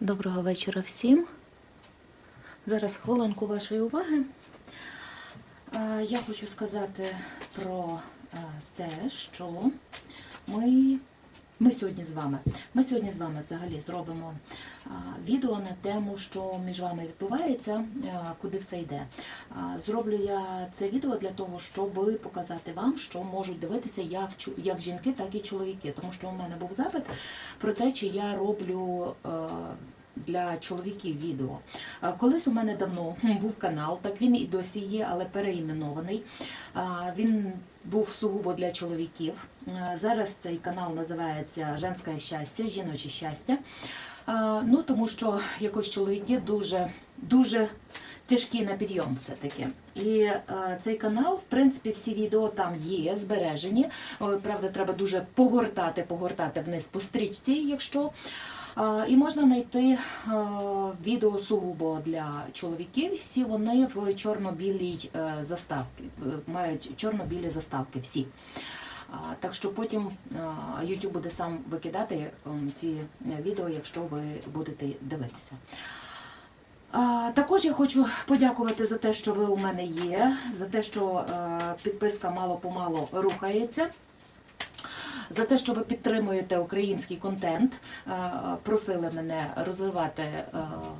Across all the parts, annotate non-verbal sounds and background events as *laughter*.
Доброго вечора всім. Зараз хвилинку вашої уваги. Е, Я хочу сказати про е, те, що ми, ми сьогодні з вами. Ми сьогодні з вами взагалі зробимо е, відео на тему, що між вами відбувається, е, куди все йде. Е, Зроблю я це відео для того, щоб показати вам, що можуть дивитися як, як жінки, так і чоловіки. Тому що у мене був запит про те, чи я роблю. Для чоловіків відео. Е, Колись у мене давно *laughs* був канал, так він і досі є, але переіменований. Е, Він був сугубо для чоловіків. Е, Зараз цей канал називається Женське щастя, жіноче щастя. Ну, тому що якось чоловіки дуже, дуже тяжкі на підйом все-таки. І е, цей канал, в принципі, всі відео там є, збережені. Правда, треба дуже погортати, погортати вниз по стрічці, якщо. І можна знайти е, відео сугубо для чоловіків. Всі вони в чорно-білій е, заставці, е, мають чорно-білі заставки всі. Так що потім YouTube буде сам викидати ці відео, якщо ви будете дивитися. Також я хочу подякувати за те, що ви у мене є, за те, що підписка мало-помалу рухається. За те, що ви підтримуєте український контент, Е, просили мене розвивати е,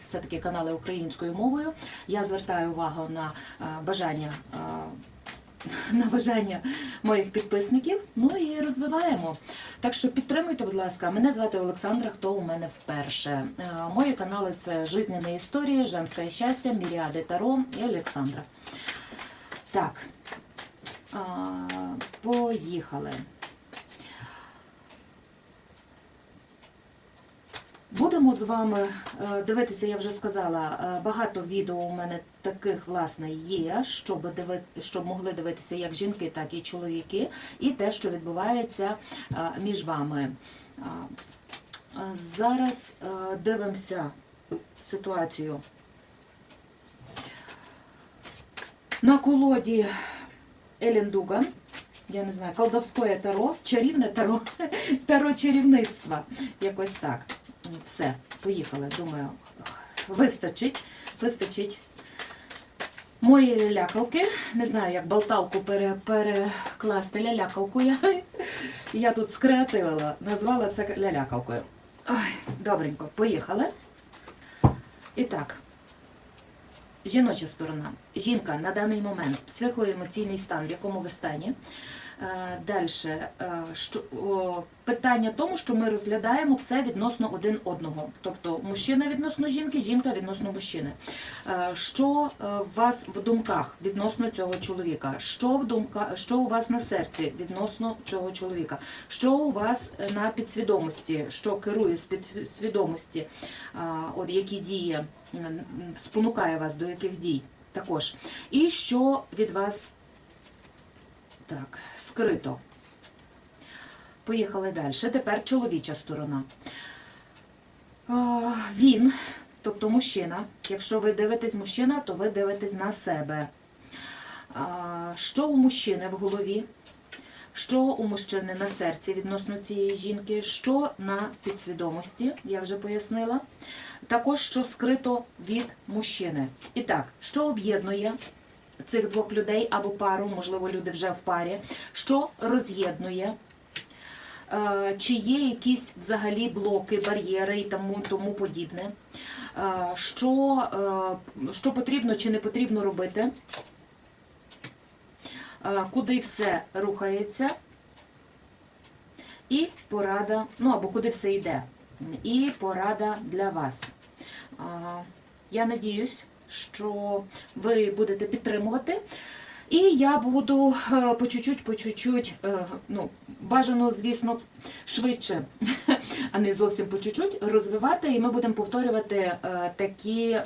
все-таки канали українською мовою. Я звертаю увагу на е, бажання. е, На бажання моїх підписників, ну і розвиваємо. Так що підтримуйте, будь ласка. Мене звати Олександра. Хто у мене вперше? Е, Мої канали це Жизненні історії, Женське щастя, Міріади Таро і Олександра. Так, поїхали. Будемо з вами е, дивитися, я вже сказала, е, багато відео у мене таких власне є, щоб диви... щоб могли дивитися як жінки, так і чоловіки, і те, що відбувається е, між вами. Зараз дивимося ситуацію. На колоді Елін Дуган, я не знаю, колдовське таро, чарівне таро, *laughs* таро чарівництва. Якось так. Все, поїхали. Думаю, вистачить, вистачить. Мої лялякалки. Не знаю, як болталку пере, перекласти лялякалку. Я, *laughs* я тут скреативила, назвала це лялякалкою. Ой, добренько, поїхали. І так. Жіноча сторона. Жінка на даний момент психоемоційний стан, в якому ви стані. Далі що, о, питання тому, що ми розглядаємо все відносно один одного. Тобто мужчина відносно жінки, жінка відносно мужчини. Е, Що е, в вас в думках відносно цього чоловіка? Що в думка, що у вас на серці відносно цього чоловіка? Що у вас на підсвідомості, що керує з підсвідомості, от які дії спонукає вас до яких дій також. І що від вас так, скрито. Поїхали далі. Тепер чоловіча сторона. Він, тобто мужчина, якщо ви дивитесь мужчина, то ви дивитесь на себе. Що у мужчини в голові? Що у мужчини на серці відносно цієї жінки, що на підсвідомості, я вже пояснила. Також що скрито від мужчини. І так, що об'єднує цих двох людей або пару, можливо, люди вже в парі, що роз'єднує, Е, чи є якісь взагалі блоки, бар'єри і тому, тому подібне, Е, що, е, що потрібно чи не потрібно робити, куди все рухається, і порада, ну або куди все йде, і порада для вас. Я надіюсь, що ви будете підтримувати. І я буду е, по чуть-чуть, по чуть-чуть, е, ну, бажано, звісно, швидше, *laughs* а не зовсім по чуть-чуть, розвивати, і ми будемо повторювати е, такі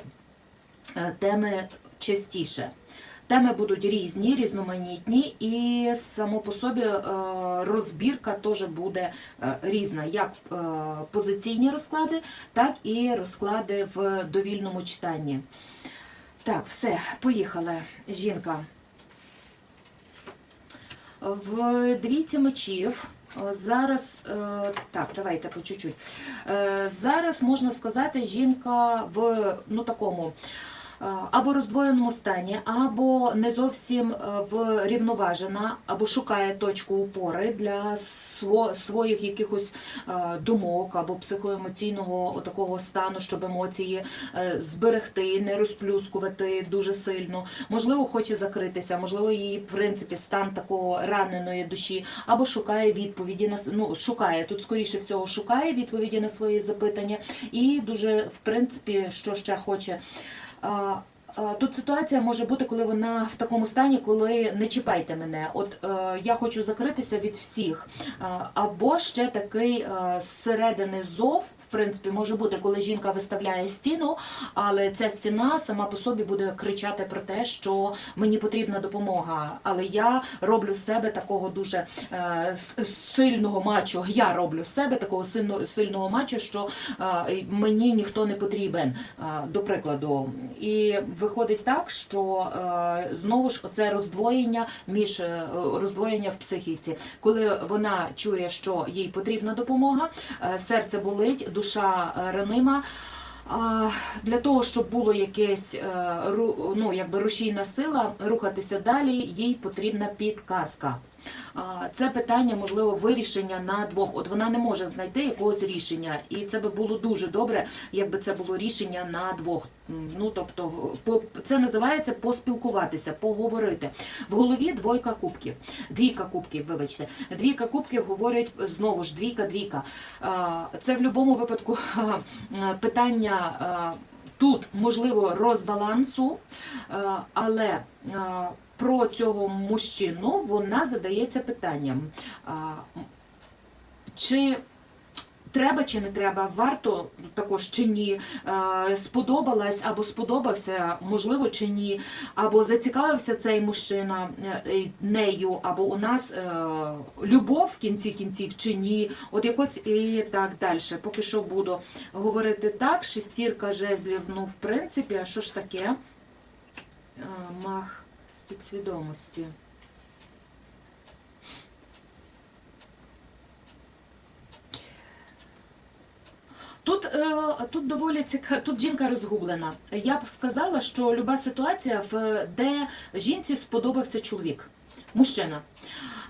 теми частіше. Теми будуть різні, різноманітні, і само по собі розбірка теж буде різна, як позиційні розклади, так і розклади в довільному читанні. Так, все, поїхали. Жінка. В двійці мечів Зараз, е, так, давайте по чуть-чуть. Е, Зараз можна сказати, жінка в ну такому. Або роздвоєному стані, або не зовсім е, врівноважена, або шукає точку опори для своїх якихось е, думок або психоемоційного такого стану, щоб емоції е, зберегти, не розплюскувати дуже сильно. Можливо, хоче закритися, можливо, її в принципі стан такого раненої душі, або шукає відповіді на ну, шукає тут, скоріше всього, шукає відповіді на свої запитання, і дуже в принципі, що ще хоче. Тут ситуація може бути, коли вона в такому стані, коли не чіпайте мене. От е, я хочу закритися від всіх. Або ще такий е, зсередини зов, принципі, може бути, коли жінка виставляє стіну, але ця стіна сама по собі буде кричати про те, що мені потрібна допомога. Але я роблю з себе такого дуже е, сильного мачо. Я роблю себе такого сильно, сильного мачо, що е, мені ніхто не потрібен, е, до прикладу. І виходить так, що е, знову ж оце роздвоєння між е, роздвоєння в психіці, коли вона чує, що їй потрібна допомога, е, серце болить, душа е, ранима. Для того, щоб було якесь е, ну, якби рушійна сила рухатися далі, їй потрібна підказка. Це питання, можливо, вирішення на двох. От вона не може знайти якогось рішення, і це би було дуже добре, якби це було рішення на двох. Ну тобто, це називається поспілкуватися, поговорити. В голові двойка кубків, двійка кубків, вибачте, двійка кубків говорять знову ж двійка, двійка. Це в будь-якому випадку *laughs* питання. Тут можливо розбалансу, але про цього мужчину вона задається питанням, чи треба чи не треба, варто також чи ні, сподобалась або сподобався, можливо, чи ні, або зацікавився цей мужчина е, е, нею, або у нас е, любов в кінці кінців чи ні, от якось і так далі. Поки що буду говорити так, шестірка жезлів, ну, в принципі, а що ж таке? Мах з підсвідомості. Тут, е, тут доволі цікаво, тут жінка розгублена. Я б сказала, що люба ситуація, де жінці сподобався чоловік, мужчина.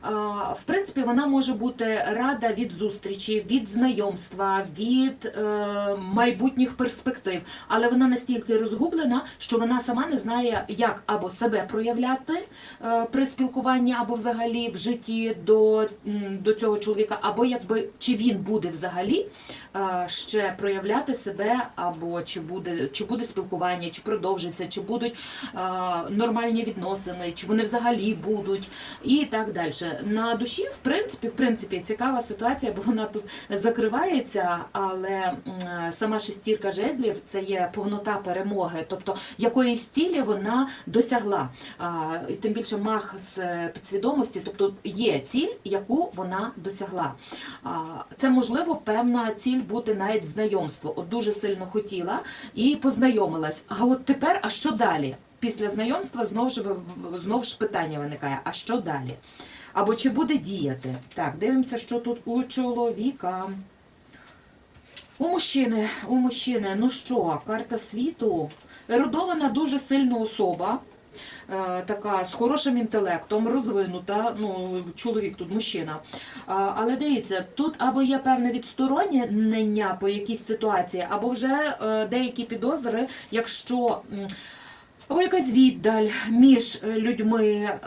В принципі, вона може бути рада від зустрічі, від знайомства, від е, майбутніх перспектив, але вона настільки розгублена, що вона сама не знає, як або себе проявляти е, при спілкуванні, або взагалі в житті до, до цього чоловіка, або якби чи він буде взагалі ще проявляти себе, або чи буде, чи буде спілкування, чи продовжиться, чи будуть е, нормальні відносини, чи вони взагалі будуть, і так далі. На душі, в принципі, в принципі, цікава ситуація, бо вона тут закривається, але сама шестірка жезлів це є повнота перемоги, тобто якоїсь цілі вона досягла. І тим більше мах з е, підсвідомості, тобто є ціль, яку вона досягла. Це можливо певна ціль бути навіть знайомство. От дуже сильно хотіла і познайомилась. А от тепер, а що далі? Після знайомства знову ж знову ж питання виникає: а що далі? Або чи буде діяти? Так, дивимося, що тут у чоловіка. У мужчини, у мужчини, ну що, карта світу. Ерудована дуже сильна особа. Е, Така з хорошим інтелектом, розвинута, ну чоловік тут мужчина. Але дивіться, тут або є певне відсторонення по якійсь ситуації, або вже е, деякі підозри, якщо або якась віддаль між е, людьми, е,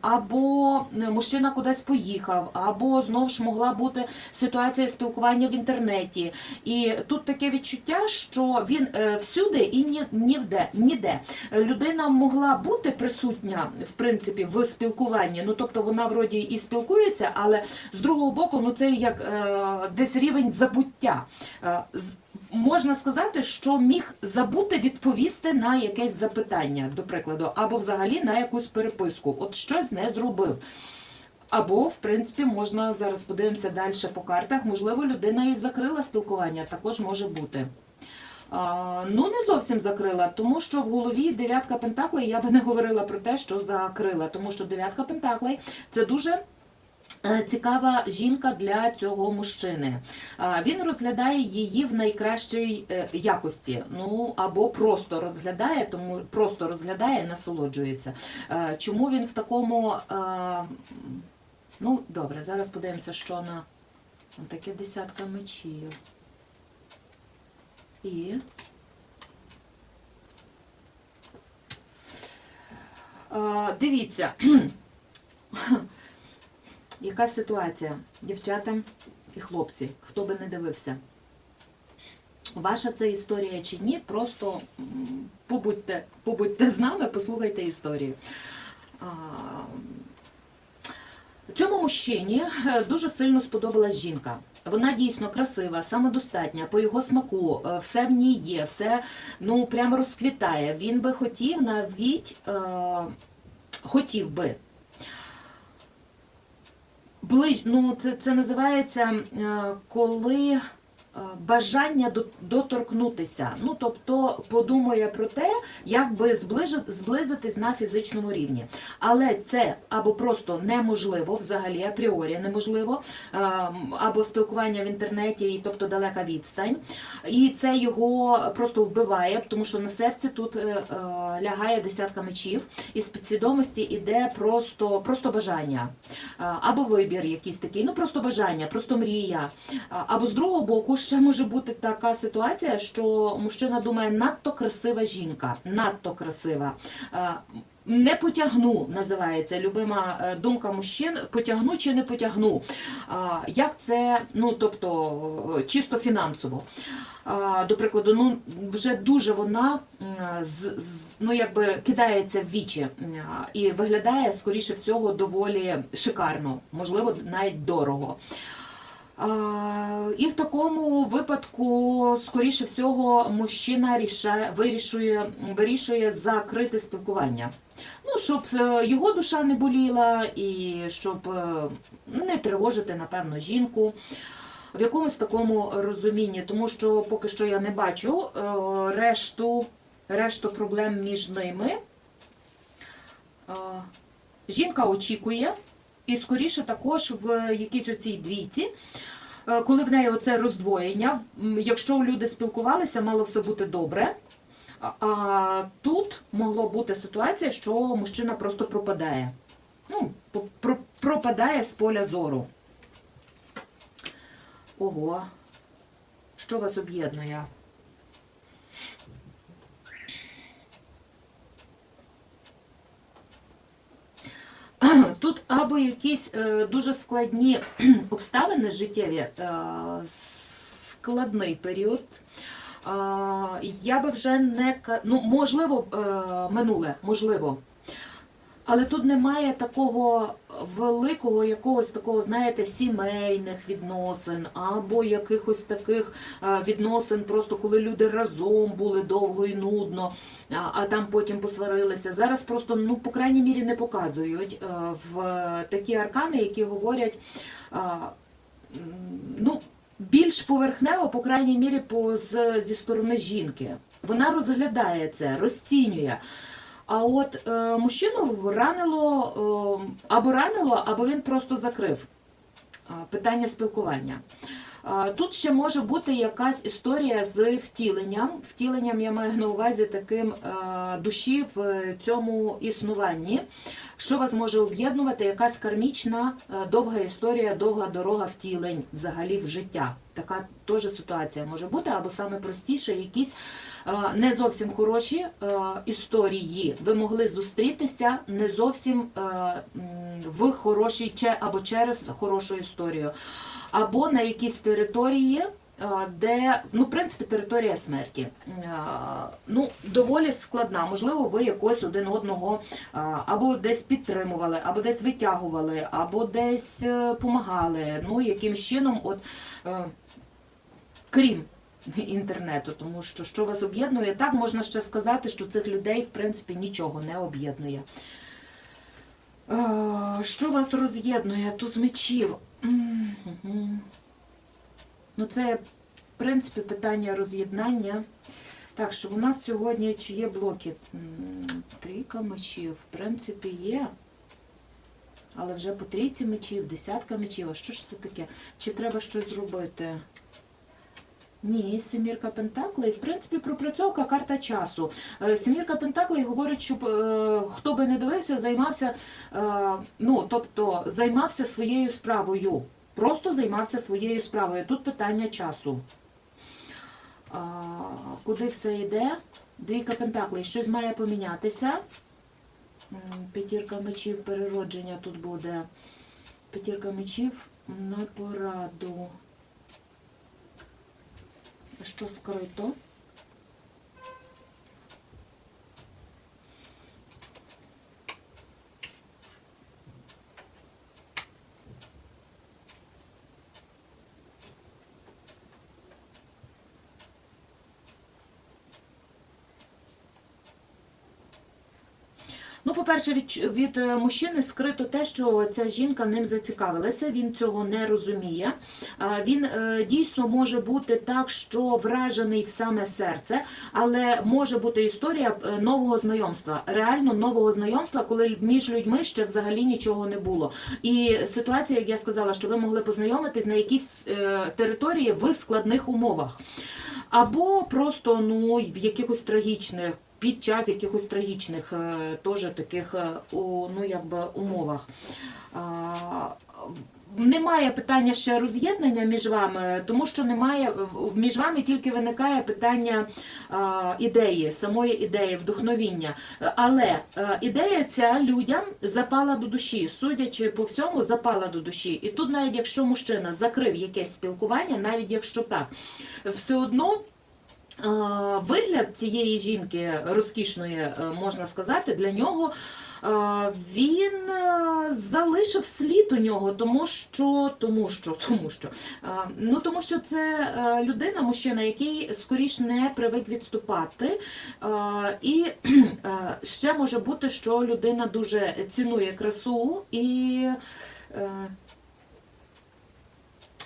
або мужчина кудись поїхав, або знову ж могла бути ситуація спілкування в інтернеті. І тут таке відчуття, що він е, всюди і ні, ніде, ніде. Людина могла бути присутня в принципі в спілкуванні. Ну тобто вона вроді і спілкується, але з другого боку, ну це як е, десь рівень забуття. Можна сказати, що міг забути відповісти на якесь запитання, до прикладу, або взагалі на якусь переписку. От щось не зробив. Або, в принципі, можна зараз подивимося далі по картах. Можливо, людина і закрила спілкування, також може бути. А, ну, не зовсім закрила, тому що в голові дев'ятка пентаклей я би не говорила про те, що закрила, тому що дев'ятка пентаклей це дуже цікава жінка для цього мужчини. Е, Він розглядає її в найкращій е, якості. Ну або просто розглядає, тому просто розглядає, насолоджується. Е, Чому він в такому. е, Ну, добре, зараз подивимося, що на таке десятка мечів. І. Е, Дивіться, *clears throat* яка ситуація, дівчата і хлопці, хто би не дивився. Ваша це історія чи ні, просто побудьте, побудьте з нами, послухайте історію. Цьому мужчині е, дуже сильно сподобалась жінка. Вона дійсно красива, самодостатня, по його смаку, е, все в ній є, все ну прямо розквітає. Він би хотів навіть е, хотів би. Ближ, ну, це, це називається, е, коли бажання доторкнутися. Ну, тобто подумає про те, як би зблизитись на фізичному рівні. Але це або просто неможливо, взагалі апріорі неможливо, е, або спілкування в інтернеті, тобто далека відстань. І це його просто вбиває, тому що на серці тут е, е, лягає десятка мечів, і з підсвідомості іде просто, просто бажання. Е, Або вибір якийсь такий, ну просто бажання, просто мрія. Або з другого боку ще може бути така ситуація, що мужчина думає, надто красива жінка, надто красива. Е, Не потягну, називається любима е, думка мужчин, потягну чи не потягну. Як це, ну тобто е, чисто фінансово. До прикладу, ну вже дуже вона з- ну, якби кидається в вічі і виглядає, скоріше всього, доволі шикарно, можливо, навіть дорого. І в такому випадку, скоріше всього, мужчина рішає, вирішує, вирішує закрити спілкування. Ну, щоб е, його душа не боліла і щоб е, не тривожити, напевно, жінку. В якомусь такому розумінні, тому що поки що я не бачу е, решту, решту проблем між ними. Жінка очікує, і скоріше також в якійсь оцій двійці, е, коли в неї оце роздвоєння, якщо люди спілкувалися, мало все бути добре. А- тут могло бути ситуація, що мужчина просто пропадає. Ну, про- пропадає з поля зору. Ого, що вас об'єднує? *clears throat* Тут або якісь е, дуже складні *clears throat* обставини життєві, е, складний період. Е, я би вже не ну, можливо, минуле, можливо. Але тут немає такого великого якогось такого, знаєте, сімейних відносин, або якихось таких е, відносин, просто коли люди разом були довго і нудно, а, там потім посварилися. Зараз просто, ну, по крайній мірі, не показують е, в такі аркани, які говорять. е, ну, більш поверхнево, по крайній мірі, по, з, зі сторони жінки. Вона розглядає це, розцінює. А от е, мужчину ранило е, або ранило, або він просто закрив е, питання спілкування. Е, Тут ще може бути якась історія з втіленням. Втіленням я маю на увазі таким е, душі в цьому існуванні, що вас може об'єднувати, якась кармічна е, довга історія, довга дорога втілень взагалі в життя. Така теж ситуація може бути, або саме простіше, якісь не зовсім хороші е, історії. Ви могли зустрітися не зовсім е, в хорошій або через хорошу історію, або на якійсь території. е, Де, ну, в принципі, територія смерті. Е, Ну, доволі складна. Можливо, ви якось один одного е, або десь підтримували, або десь витягували, або десь допомагали. Ну, якимсь чином, от, е, крім інтернету, тому що що вас об'єднує, так можна ще сказати, що цих людей, в принципі, нічого не об'єднує. Що вас роз'єднує? Туз мечів. Ну, це, в принципі, питання роз'єднання. Так, що у нас сьогодні чи є блоки? Трійка мечів, в принципі, є. Але вже по трійці мечів, десятка мечів. А що ж це таке? Чи треба щось зробити? Ні, семірка Пентаклей. В принципі, пропрацьовка карта часу. Е, Семірка Пентаклей говорить, щоб е, хто би не дивився, займався, е, ну, тобто, займався своєю справою. Просто займався своєю справою. Тут питання часу. Куди все йде? Двійка Пентаклей. Щось має помінятися. П'ятірка мечів, переродження тут буде. П'ятірка мечів на пораду. Що скрито? Ну, по-перше, від, від е, мужчини скрито те, що ця жінка ним зацікавилася, він цього не розуміє. Він е, дійсно може бути так, що вражений в саме серце, але може бути історія е, нового знайомства, реально нового знайомства, коли між людьми ще взагалі нічого не було. І ситуація, як я сказала, що ви могли познайомитись на якійсь території в складних умовах. Або просто ну, в якихось трагічних, під час якихось трагічних е, теж таких е, ну, якби, умовах. Немає питання ще роз'єднання між вами, тому що немає між вами тільки виникає питання ідеї, самої ідеї, вдохновіння. Але е, ідея ця людям запала до душі, судячи по всьому, запала до душі. І тут, навіть якщо мужчина закрив якесь спілкування, навіть якщо так, все одно. Е, Вигляд цієї жінки розкішної, е, можна сказати, для нього е, він залишив слід у нього, тому що, тому що, тому що, ну тому що це людина, мужчина, який скоріш не привик відступати. І ще може бути, що людина дуже цінує красу і.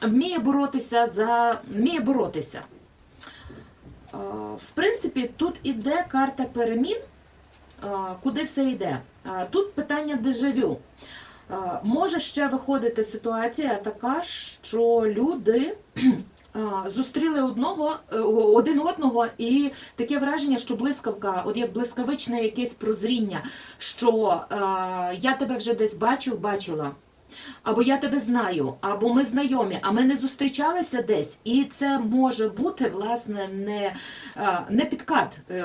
Вміє боротися за вміє боротися. Е, В принципі, тут іде карта перемін, е, куди все йде. Е, Тут питання дежавю. Може ще виходити ситуація така, що люди зустріли одного, один одного, і таке враження, що блискавка, от як блискавичне якесь прозріння, що я тебе вже десь бачив, бачила. Або я тебе знаю, або ми знайомі, а ми не зустрічалися десь, і це може бути власне не, е, не підкат е,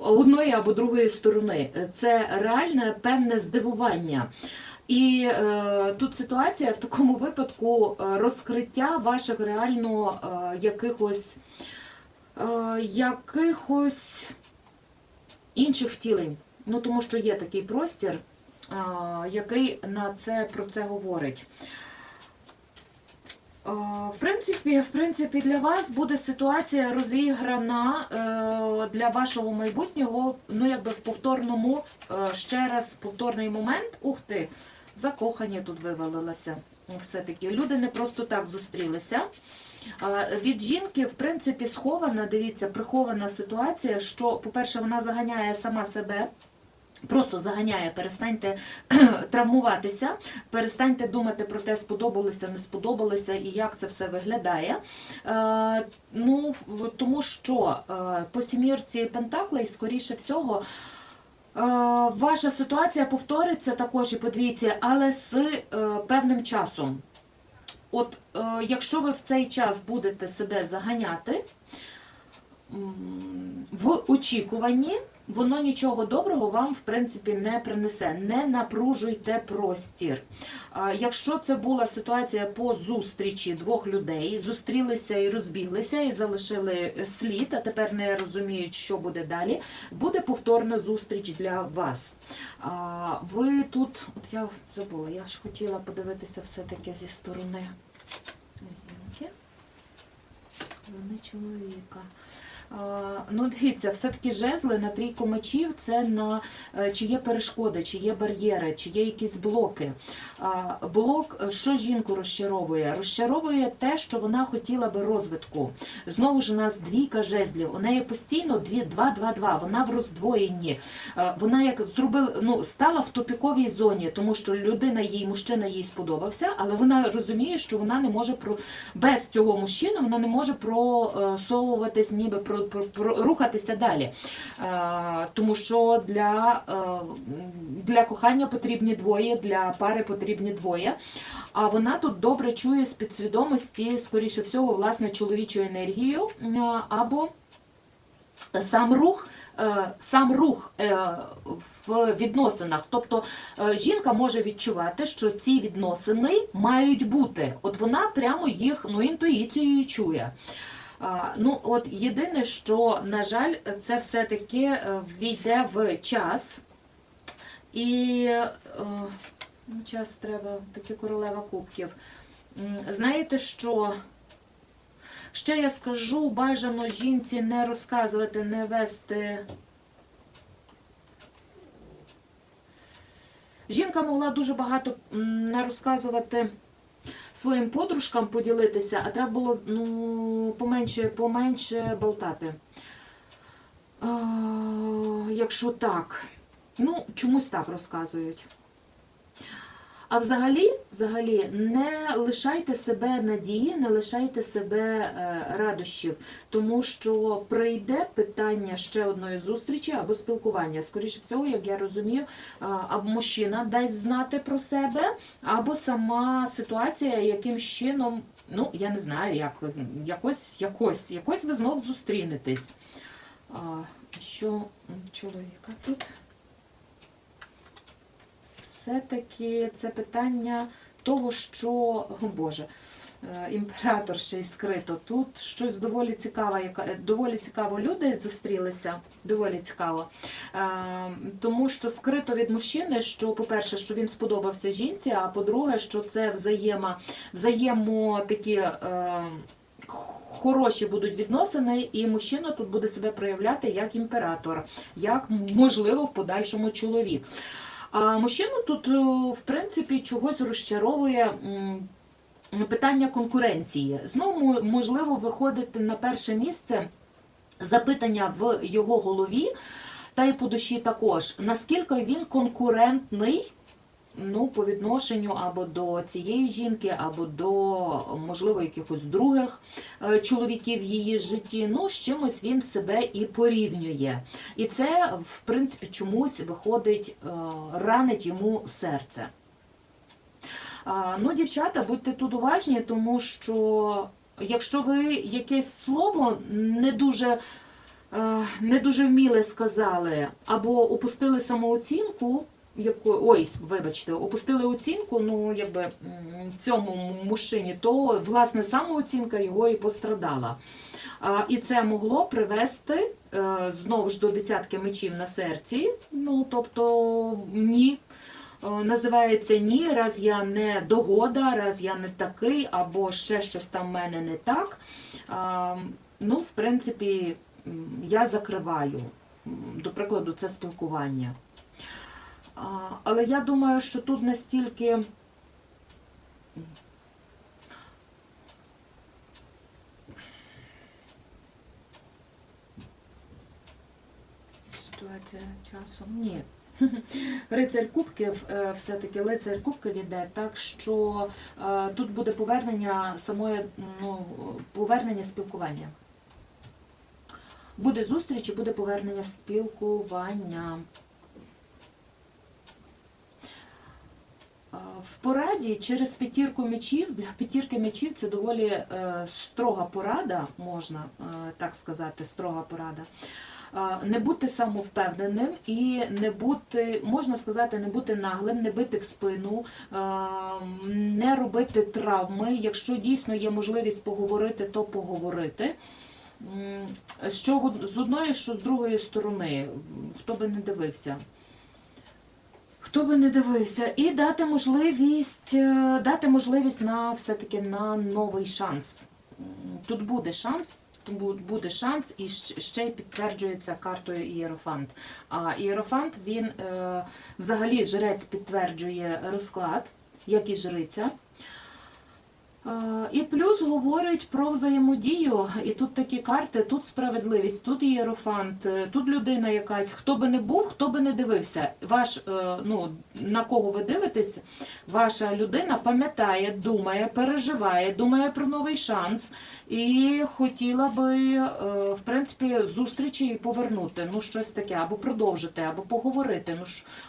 одної або другої сторони. Це реальне певне здивування. І е, тут ситуація в такому випадку е, розкриття ваших реально е, якихось, е, якихось інших втілень. Ну тому що є такий простір, який на це про це говорить. В принципі, в принципі, для вас буде ситуація розіграна е, для вашого майбутнього, ну якби в повторному, е, ще раз повторний момент. Ух ти, закохання тут вивалилося. Все-таки люди не просто так зустрілися. Від жінки, в принципі, схована, дивіться, прихована ситуація, що, по-перше, вона заганяє сама себе. Просто заганяє, перестаньте *clears throat* травмуватися, перестаньте думати про те, сподобалося, не сподобалося і як це все виглядає. Е, ну, тому що е, по сімірці Пентаклей, скоріше всього, е, ваша ситуація повториться також і по двійці, але з е, певним часом. От е, якщо ви в цей час будете себе заганяти в очікуванні, воно нічого доброго вам, в принципі, не принесе. Не напружуйте простір. Якщо це була ситуація по зустрічі двох людей, зустрілися і розбіглися, і залишили слід, а тепер не розуміють, що буде далі, буде повторна зустріч для вас. Ви тут, от я забула, я ж хотіла подивитися все-таки зі сторони жінки, чоловіка. Ну, дивіться, все-таки жезли на трійку мечів це на е, чи є перешкоди, чи є бар'єри, чи є якісь блоки. Блок, е, що жінку розчаровує? Розчаровує те, що вона хотіла би розвитку. Знову ж у нас двійка жезлів. У неї постійно дві, два, два, два. Вона в роздвоєнні. Е, Вона як зробила, ну, стала в тупіковій зоні, тому що людина їй, мужчина їй сподобався, але вона розуміє, що вона не може про без цього мужчини, вона не може просовуватись, ніби про рухатися далі. Е, тому що для, е, для кохання потрібні двоє, для пари потрібні двоє. А вона тут добре чує з підсвідомості, скоріше всього, власне, чоловічу енергію або сам рух. е, Сам рух в відносинах, тобто жінка може відчувати, що ці відносини мають бути. От вона прямо їх ну, інтуїцією чує. Ну, от єдине, що, на жаль, це все-таки е, війде в час. І е, ну, час треба, таки королева кубків. Знаєте, що ще я скажу, бажано жінці не розказувати, не вести. Жінка могла дуже багато не розказувати своїм подружкам поділитися, а треба було ну, поменше, поменше болтати. О, якщо так, ну, чомусь так розказують. А взагалі, взагалі, не лишайте себе надії, не лишайте себе е, радощів, тому що прийде питання ще одної зустрічі або спілкування. Скоріше всього, як я розумію, а, або мужчина дасть знати про себе, або сама ситуація яким чином, ну я не знаю, як якось, якось, якось ви знов зустрінетесь. Що чоловіка тут? Все-таки це питання того, що, о Боже, е, імператор ще й скрито. Тут щось доволі цікаве, яка- е, доволі цікаво люди зустрілися, доволі цікаво. Е, Тому що скрито від мужчини, що, по-перше, що він сподобався жінці, а по-друге, що це взаємо, взаємо такі. Хороші будуть відносини, і мужчина тут буде себе проявляти як імператор, як можливо в подальшому чоловік. А мужчину тут, е, в принципі, чогось розчаровує питання конкуренції. Знову, можливо, виходити на перше місце запитання в його голові, та й по душі також, наскільки він конкурентний. Ну, по відношенню або до цієї жінки, або до, можливо, якихось других е, чоловіків в її житті. Ну, з чимось він себе і порівнює. І це, в принципі, чомусь виходить, е, ранить йому серце. Ну, дівчата, будьте тут уважні, тому що якщо ви якесь слово не дуже, е, не дуже вміле сказали, або опустили самооцінку, яко, ой, вибачте, опустили оцінку, ну якби цьому мужчині, то власне самооцінка його і пострадала. І це могло привести е, знову ж до десятки мечів на серці. Ну тобто ні. Е, Називається ні, раз я не догода, раз я не такий, або ще щось там в мене не так. Ну, в принципі, я закриваю, до прикладу, це спілкування. Але я думаю, що тут настільки. Ситуація часом. Ні. *laughs* Рицарь Кубків, е, все-таки лицар Кубків іде, так що е, тут буде повернення самої, ну, повернення спілкування. Буде зустріч і буде повернення спілкування. В пораді через п'ятірку мечів, для п'ятірки мечів це доволі е, строга порада, можна е, так сказати, строга порада. Е, Не бути самовпевненим і не бути, можна сказати, не бути наглим, не бити в спину, е, не робити травми. Якщо дійсно є можливість поговорити, то поговорити. Що з одної, що з другої сторони, хто би не дивився. Хто би не дивився, і дати можливість, е, дати можливість на все-таки на новий шанс. Тут буде шанс, тут буде шанс і ще й підтверджується картою Ієрофант. А Ієрофант він е, взагалі жрець підтверджує розклад, як і жриця. Е, І плюс говорить про взаємодію. І тут такі карти, тут справедливість, тут ієрофант, е, тут людина якась. Хто би не був, хто би не дивився. Ваш, е, ну, на кого ви дивитесь, ваша людина пам'ятає, думає, переживає, думає про новий шанс і хотіла би, в принципі, зустрічі і повернути. Ну, щось таке, або продовжити, або поговорити. Ну,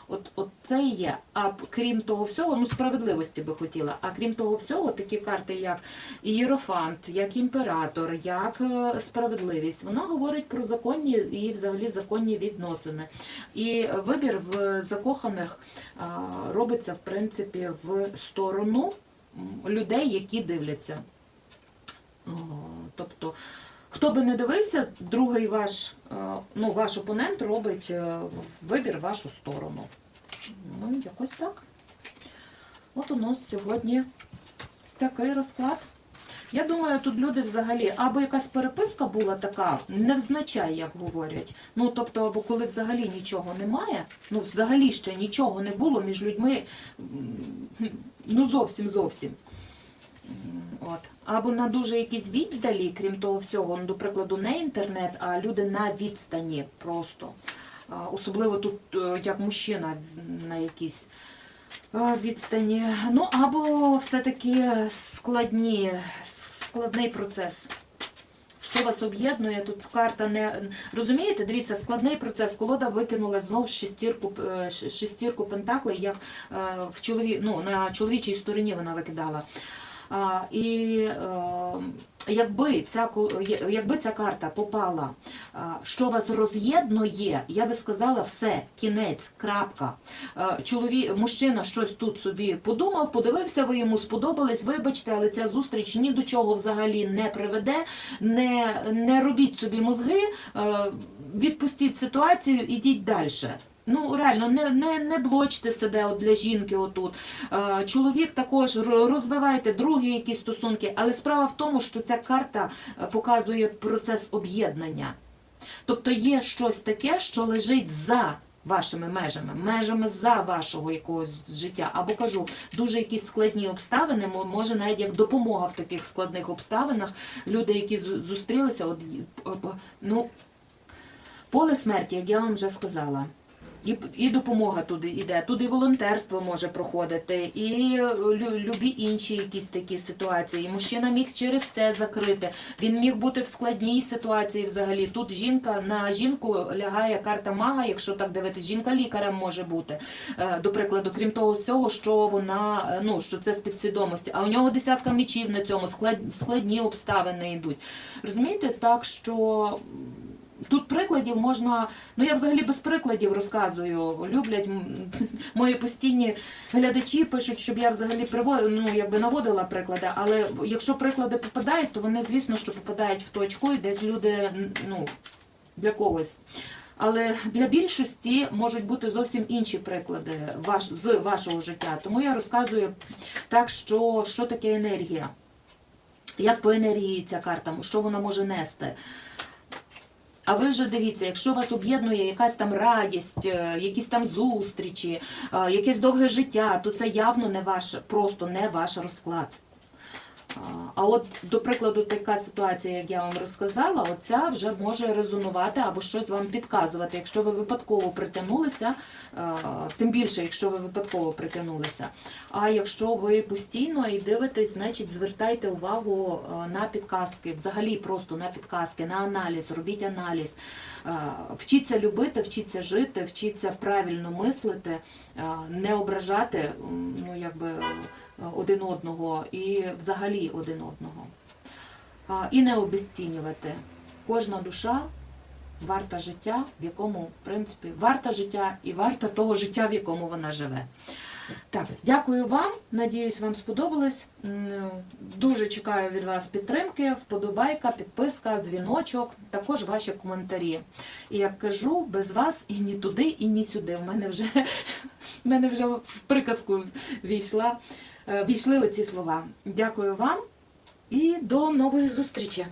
от, от це і є. А крім того всього, ну, справедливості би хотіла. А крім того всього, такі карти, як Ієрофант, як імператор, як е, справедливість, вона говорить про законні і взагалі законні відносини. І вибір в закоханих робиться, в принципі, в сторону людей, які дивляться. Тобто, хто би не дивився, другий ваш, е, ну, ваш опонент робить е, вибір в вашу сторону. Ну, якось так. От у нас сьогодні такий розклад. Я думаю, тут люди взагалі, або якась переписка була така, невзначай, як говорять. Ну, тобто, або коли взагалі нічого немає, ну взагалі ще нічого не було між людьми, ну зовсім зовсім. От. Або на дуже якісь віддалі, крім того всього, ну, до прикладу, не інтернет, а люди на відстані просто. Особливо тут е, як мужчина на якійсь е, відстані. Ну, або все-таки складні, складний процес. Що вас об'єднує? Тут карта не розумієте? Дивіться, складний процес. Колода викинула знов шестірку, е, шестірку пентаклей, як е, в чолові... ну, на чоловічій стороні вона викидала. І е, якби ця якби ця карта попала, що вас роз'єднує, я би сказала, все, кінець, крапка. Чоловік, мужчина щось тут собі подумав, подивився, ви йому сподобались, вибачте, але ця зустріч ні до чого взагалі не приведе. Не, не робіть собі мозги, відпустіть ситуацію, ідіть далі. Ну, реально, не, не, не блочте себе от для жінки отут. Е, Чоловік також розвивайте другі якісь стосунки, але справа в тому, що ця карта е, показує процес об'єднання. Тобто є щось таке, що лежить за вашими межами, межами за вашого якогось життя. Або кажу, дуже якісь складні обставини, може навіть як допомога в таких складних обставинах. Люди, які зустрілися, от, п- ну, поле смерті, як я вам вже сказала. І, і допомога туди йде, туди волонтерство може проходити, і е, лю- любі інші якісь такі ситуації. Мужчина міг через це закрити. Він міг бути в складній ситуації взагалі. Тут жінка на жінку лягає карта мага, якщо так дивитися, жінка лікарем може бути. Е, До прикладу, крім того всього, що вона е, ну що це з підсвідомості. А у нього десятка мечів на цьому склад- складні обставини йдуть. Розумієте, так що. Тут прикладів можна, ну я взагалі без прикладів розказую. Люблять *laughs* мої постійні глядачі пишуть, щоб я взагалі приводила, ну якби наводила приклади. Але якщо приклади попадають, то вони, звісно, що попадають в точку і десь люди ну, для когось. Але для більшості можуть бути зовсім інші приклади ваш, з вашого життя. Тому я розказую так, що, що таке енергія. Як по енергії ця карта, що вона може нести. А ви вже дивіться, якщо вас об'єднує якась там радість, е, якісь там зустрічі, е, якесь довге життя, то це явно не ваш, просто не ваш розклад. А, от, до прикладу, така ситуація, як я вам розказала, оця вже може резонувати або щось вам підказувати. Якщо ви випадково притягнулися, е, тим більше, якщо ви випадково притягнулися. А якщо ви постійно і дивитесь, значить звертайте увагу е, на підказки, взагалі просто на підказки, на аналіз, робіть аналіз. Е, Вчіться любити, вчіться жити, вчіться правильно мислити, не ображати ну, якби, один одного і взагалі один одного. І не обезцінювати. Кожна душа варта життя, в якому, в принципі, варта життя і варта того життя, в якому вона живе. Так, дякую вам. Надіюсь, вам сподобалось. Дуже чекаю від вас підтримки, вподобайка, підписка, дзвіночок, також ваші коментарі. І як кажу, без вас і ні туди, і ні сюди. В мене вже, *laughs* в мене вже в приказку війшла, війшли оці слова. Дякую вам і до нової зустрічі.